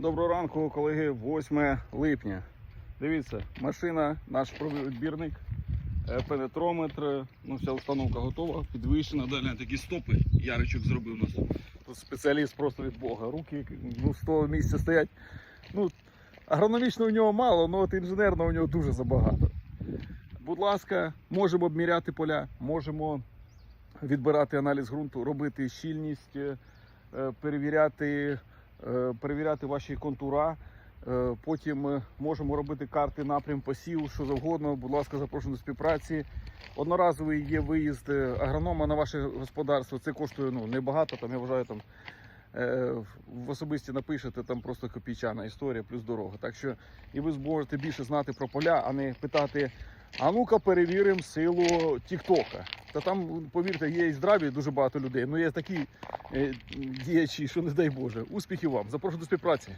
Доброго ранку, колеги. 8 липня. Дивіться, машина, наш відбірник, е, пенетрометр, ну вся установка готова, підвищена. Далі такі стопи. Яричок зробив нас. Тут спеціаліст просто від Бога. Руки ну, 100 місця стоять. Ну, агрономічно у нього мало, але от інженерно у нього дуже забагато. Будь ласка, можемо обміряти поля, можемо відбирати аналіз ґрунту, робити щільність, е, е, перевіряти, перевіряти ваші контура. Е, Потім е, можемо робити карти напрям посів, що завгодно. Будь ласка, запрошую до співпраці. Одноразовий є виїзд е, агронома на ваше господарство. Це коштує ну, небагато. Там я вважаю, там е, в особисті напишете там просто копійчана історія плюс дорога. Так що і ви зможете більше знати про поля, а не питати. А ну-ка перевіримо силу Тіктока. Та там, повірте, є і здраві дуже багато людей. Ну є такі е, діячі, що не дай Боже. Успіхів вам. Запрошую до співпраці.